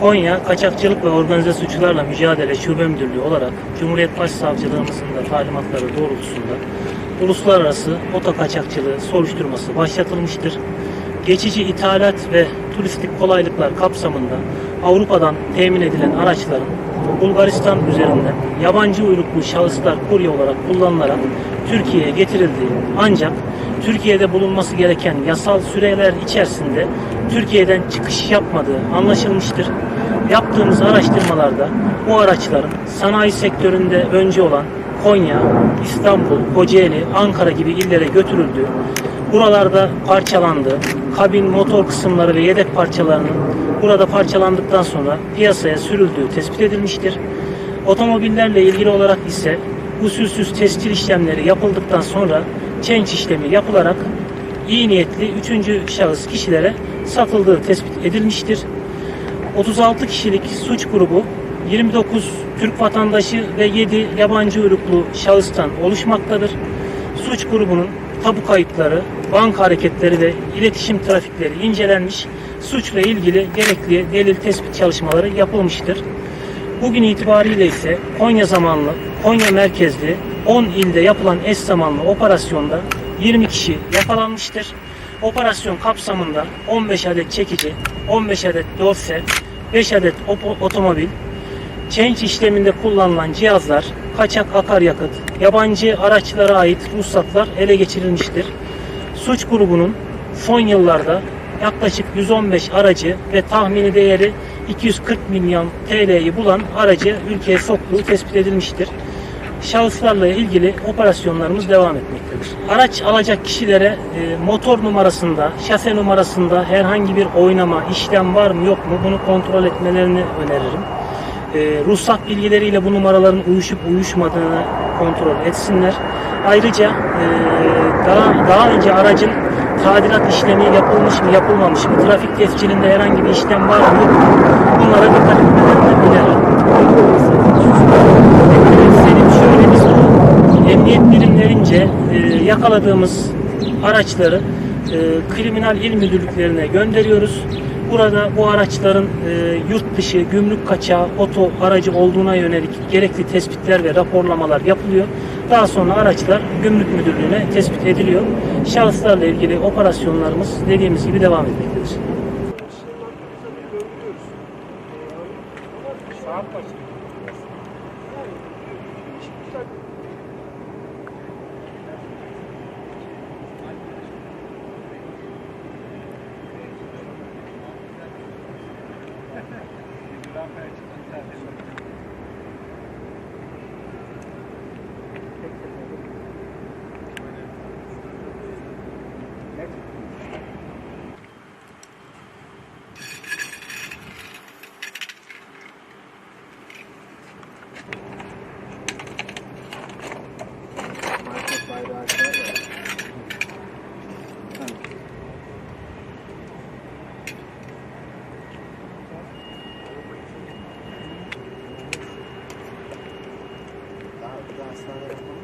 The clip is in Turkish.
Konya Kaçakçılık ve Organize Suçlarla Mücadele Şube Müdürlüğü olarak Cumhuriyet Başsavcılığımızın da talimatları doğrultusunda uluslararası oto kaçakçılığı soruşturması başlatılmıştır. Geçici ithalat ve turistik kolaylıklar kapsamında Avrupa'dan temin edilen araçların Bulgaristan üzerinden yabancı uyruklu şahıslar kurye olarak kullanılarak Türkiye'ye getirildiği ancak Türkiye'de bulunması gereken yasal süreler içerisinde Türkiye'den çıkış yapmadığı anlaşılmıştır. Yaptığımız araştırmalarda bu araçların sanayi sektöründe önce olan Konya, İstanbul, Kocaeli, Ankara gibi illere götürüldüğü, buralarda parçalandığı, kabin, motor kısımları ve yedek parçalarının burada parçalandıktan sonra piyasaya sürüldüğü tespit edilmiştir. Otomobillerle ilgili olarak ise usulsüz tescil işlemleri yapıldıktan sonra change işlemi yapılarak iyi niyetli üçüncü şahıs kişilere satıldığı tespit edilmiştir. 36 kişilik suç grubu 29 Türk vatandaşı ve 7 yabancı uyruklu şahıstan oluşmaktadır. Suç grubunun tabu kayıtları, banka hareketleri ve iletişim trafikleri incelenmiş, suçla ilgili gerekli delil tespit çalışmaları yapılmıştır. Bugün itibariyle ise Konya zamanlı, Konya merkezli 10 ilde yapılan eş zamanlı operasyonda 20 kişi yakalanmıştır. Operasyon kapsamında 15 adet çekici, 15 adet dorse, 5 adet otomobil, change işleminde kullanılan cihazlar, kaçak akaryakıt, yabancı araçlara ait ruhsatlar ele geçirilmiştir. Suç grubunun son yıllarda yaklaşık 115 aracı ve tahmini değeri 240 milyon TL'yi bulan aracı ülkeye soktuğu tespit edilmiştir. Şahıslarla ilgili operasyonlarımız devam etmektedir. Araç alacak kişilere e, motor numarasında, şase numarasında herhangi bir oynama, işlem var mı yok mu bunu kontrol etmelerini öneririm. E, ruhsat bilgileriyle bu numaraların uyuşup uyuşmadığını kontrol etsinler. Ayrıca e, daha, daha önce aracın tadilat işlemi yapılmış mı yapılmamış mı, trafik tescilinde herhangi bir işlem var mı bunlara dikkat öneririm. Senin şöyle bir soru. Emniyet birimlerince e, yakaladığımız araçları e, kriminal il müdürlüklerine gönderiyoruz. Burada bu araçların e, yurt dışı gümrük kaçağı oto aracı olduğuna yönelik gerekli tespitler ve raporlamalar yapılıyor. Daha sonra araçlar gümrük müdürlüğüne tespit ediliyor. Şahıslarla ilgili operasyonlarımız dediğimiz gibi devam etmektedir. Market Thank you. Daha, daha hastaneye bakmak